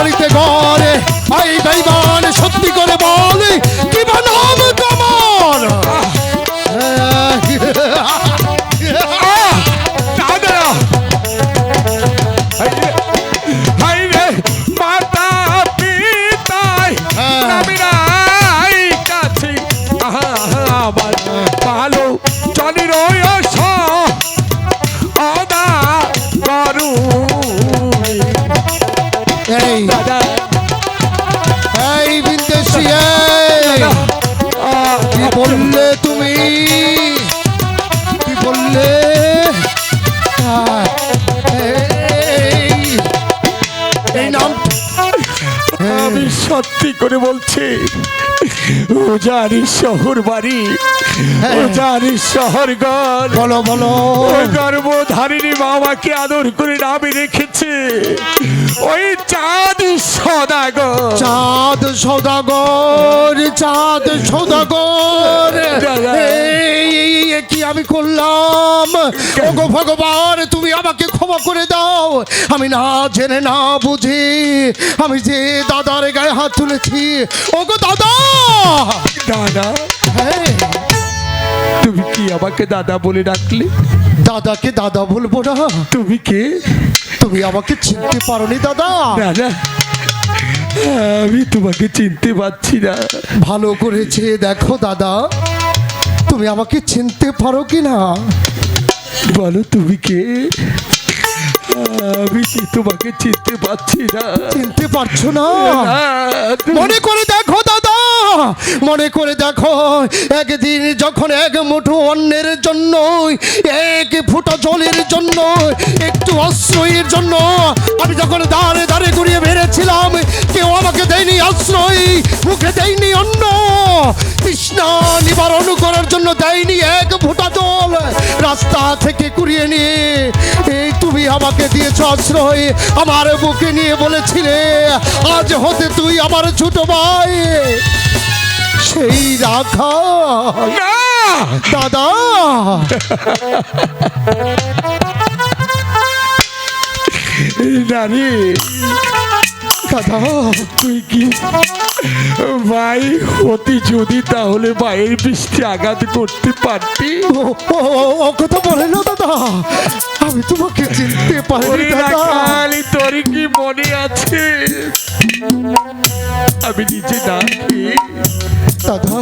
বাড়ি ঘরে ভাই এই বেইমান সত্যি তুমি। কি বললে? এই নাম আমি সত্যি করে বলছি। উজারি শহর বাড়ি শহর ঘর বলো বলো। ওই গর্ভধারিণী বাবাকে আদর করে নামে রেখেছে। ওই চাঁদ সদাগর। চাঁদ সৌদাগর চাঁদ সৌদাগর। কি আমি করলাম? ওগো ভগবান তুমি আমাকে ক্ষমা করে দাও। আমি না জেনে না বুঝি আমি যে দাদার গায়ে হাত তুলেছি। ওগো দাদা! দাদা। হ্যাঁ। তুমি কি আমাকে দাদা বলে ডাকলে? দাদাকে দাদা বলব না। তুমি কে? তুমি আমাকে চিনতে পারোনি দাদা। দাদা আমি তোমাকে চিনতে পারছি না। ভালো করেছে দেখো দাদা। তুমি আমাকে চিনতে পারো কি না? বলো তুমি কে? আমি কি তোমাকে চিনতে পারছি না? চিনতে পারছ না। মনে করে দেখো দাদা। মনে করে দেখো, একদিন যখন এক মুঠো অন্যের জন্য, এক ফুটা জলের জন্য, একটু আশ্রয়ের জন্য আমি যখন দাঁড়ে দাঁড়ে ঘুরিয়ে বেড়েছিলাম, কেউ আমাকে দেয়নি আশ্রয়, মুখে দেয়নি অন্য তৃষ্ণা নিবারণ করার জন্য দেয়নি এক ফুটা জল। রাস্তা থেকে কুড়িয়ে নিয়ে, এই তুমি আমাকে দিয়েছ আশ্রয়, আমার বুকে নিয়ে বলেছিলে, আজ হতে তুই আমার ছোট ভাই। সেই রাখা। দাদা! নারী দাদা তুই কি? ভাই হতি যদি তাহলে ভাইয়ের বৃষ্টি আঘাত করতে পারতি? ও কথা বলে না দাদা। আমি তোমাকে চিনতে পারিনি ওরে তোর কি মনে আছে? আমি নিজে না দাদা,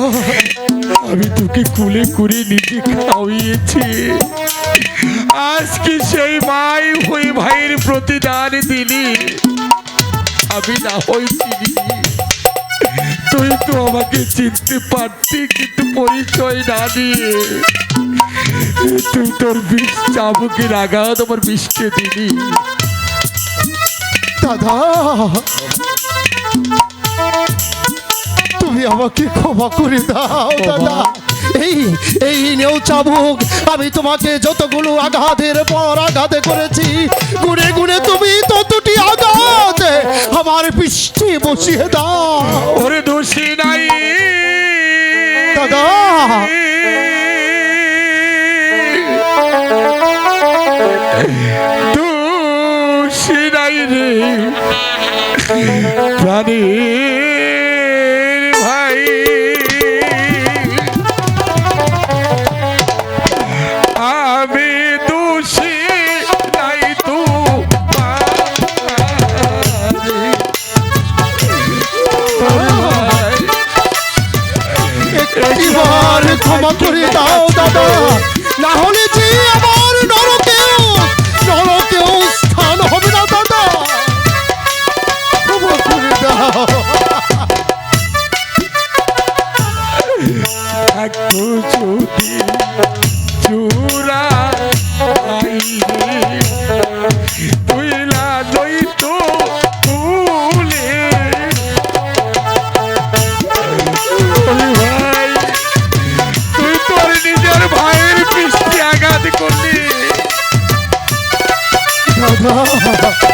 আমি তোকে কুলে কুলে নিজে খাওয়িয়েছি। আজকে সেই মাই হয়ে ভাইয়ের প্রতিদান দিলি। আমি না চিনি। তুই তো আমাকে চিনতে পারতি, কিন্তু পরিচয় না দিয়ে। তুই তোর বিষ চাবুকের আঘাত আমার বিষকে দিলি। দাদা তুমি আমাকে ক্ষমা করে দাও দাদা। এই এই নেও চাবুক। আমি তোমাকে যতগুলো আঘাতের পর আঘাত করেছি গুনে গুনে তুমি ততটি আঘাত আমার পৃষ্ঠে বসিয়ে দাও। ওরে দোষী নাই। দাদা। দোষী নাই রে। প্রাণীর মন্ত্রী দাও দাদা। না হলে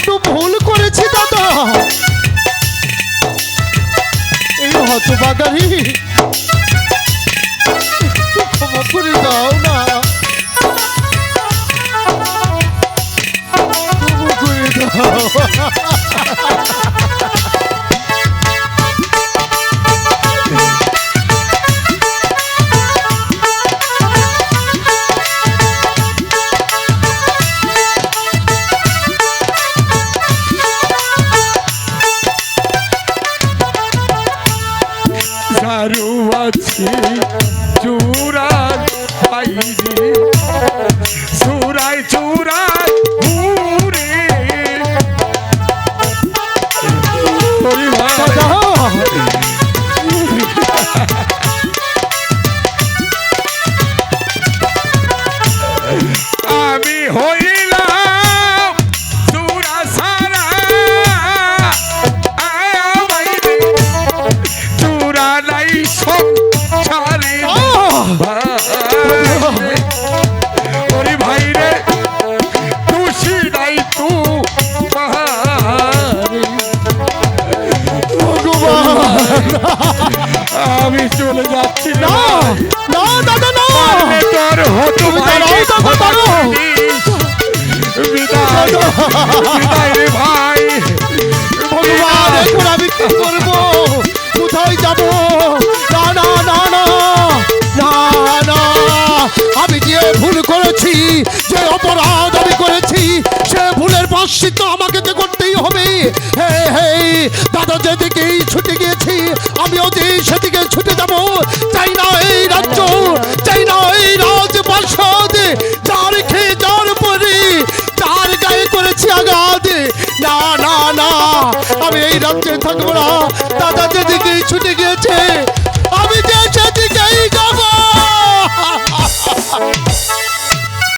একটু ভুল করেছি দাদা। এই হতবাগারি ক্ষমা করে দাও না। ক্ষমা করে দাও। দেখি চূড়ায় পাইরি চূড়ায় চূড়ায় ঘুরে। আচ্ছা, আচ্ছা, আচ্ছা। আমি হইলাম চূড়া সারা। আয় চূড়া নাই সব চলে যাচ্ছি না। না দাদা না তোর হতো দাঁড়াও দাদা দাঁড়াও। বিদায় রে ভাই। ভগবান এখন আমি কি করব? কোথায় যাব? না না না না। 了解他哥们了啊！大家见。